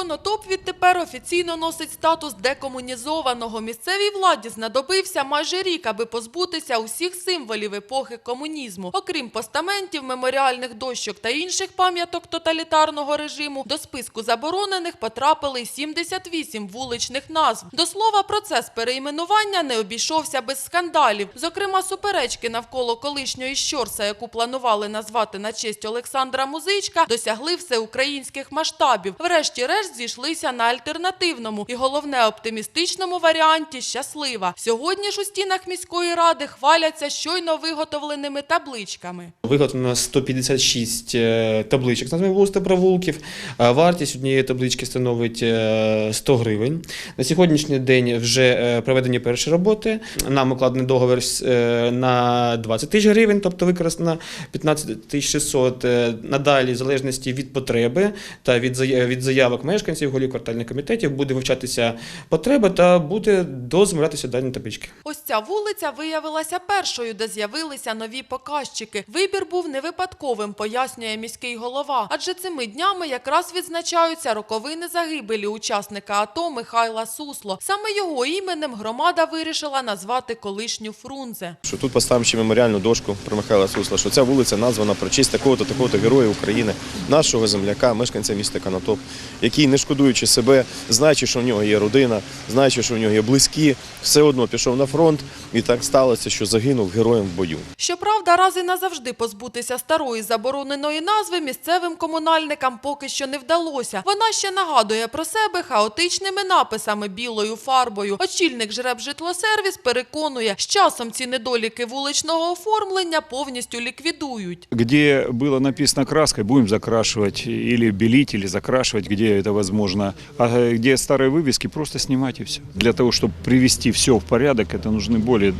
Конотоп відтепер офіційно носить статус декомунізованого. Місцевій владі знадобився майже рік, аби позбутися усіх символів епохи комунізму. Окрім постаментів, меморіальних дощок та інших пам'яток тоталітарного режиму, до списку заборонених потрапили й 78 вуличних назв. До слова, процес перейменування не обійшовся без скандалів. Зокрема, суперечки навколо колишньої щорса, яку планували назвати на честь Олександра Музичка, досягли всеукраїнських масштабів. Врешті-решт зійшлися на альтернативному і головне оптимістичному варіанті щаслива. Сьогодні ж у стінах міської ради хваляться щойно виготовленими табличками. Виготовлено 156 е, табличок з назвами вулиць та провулків. Вартість однієї таблички становить е, 100 гривень. На сьогоднішній день вже е, проведені перші роботи. Нам укладений договір е, на 20 тисяч гривень, тобто використано 15 тисяч 600. Е, Надалі, в залежності від потреби та від зая- від заявок мешканців, голів квартальних комітетів, буде вивчатися потреба та буде дозамовлятися дані таблички. Ось ця вулиця виявилася першою, де з'явилися нові показчики. Вибір був не випадковим, пояснює міський голова. Адже цими днями якраз відзначаються роковини загибелі учасника АТО Михайла Сусло. Саме його іменем громада вирішила назвати колишню Фрунзе. Що тут поставимо ще меморіальну дошку про Михайла Сусла, що ця вулиця названа про честь такого-то, такого-то героя України, нашого земляка, мешканця міста Канатоп, який, не шкодуючи себе, знаючи, що в нього є родина, знаючи, що в нього є близькі, все одно пішов на фронт, і так сталося, що загинув героєм в бою. Щоправда, раз і назавжди позбутися старої забороненої назви місцевим комунальникам поки що не вдалося. Вона ще нагадує про себе хаотичними написами білою фарбою. Очільник «Жребжитлосервіс» переконує, з часом ці недоліки вуличного оформлення повністю ліквідують. Где было написано краской, будем закрашивать или белить, или закрашивать, где это возможно. А э, где старые вывески, просто снимать и все. Для того, чтобы привести все в порядок, это нужны более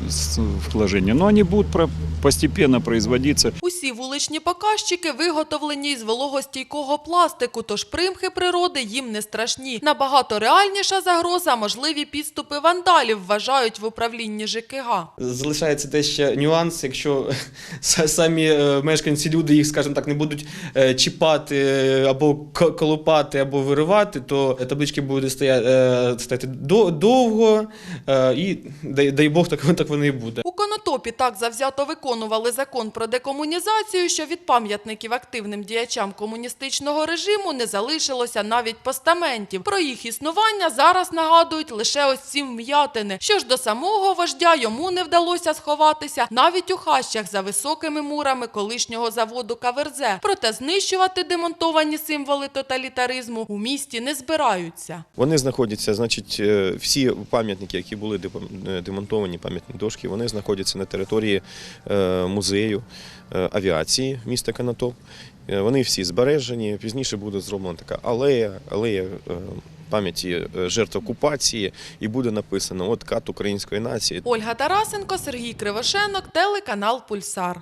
вложения. Но они будут постепенно производиться. Усі вуличні показчики виготовлені із вологостійкого пластику, тож примхи природи їм не страшні. Набагато реальніша загроза – можливі підступи вандалів, вважають в управлінні ЖКГ. Залишається дещо нюанс, якщо самі е, мешканці, люди їх, скажімо так, не будуть е, чіпати е, або к- колупати, або виривати, то таблички будуть стояти, стояти до- довго, і дай, дай Бог, так, так воно і буде. У Конотопі так завзято виконували закон про декомунізацію, що від пам'ятників активним діячам комуністичного режиму не залишилося навіть постаментів. Про їх існування зараз нагадують лише ось ці вм'ятини. Що ж до самого вождя йому не вдалося сховатися навіть у хащах за високими мурами колишнього заводу Каверзе. Проте знищувати демонтовані символи тоталітаризму у місті не збираються. Вони знаходяться, значить, е, всі пам'ятники, які були е, демонтовані, пам'ятні дошки, вони знаходяться на території е, музею е, авіації міста Канатоп. Е, Вони всі збережені. Пізніше буде зроблена така алея, алея е, пам'яті жертв окупації, і буде написано от кат української нації. Ольга Тарасенко, Сергій Кривошенок, телеканал Пульсар.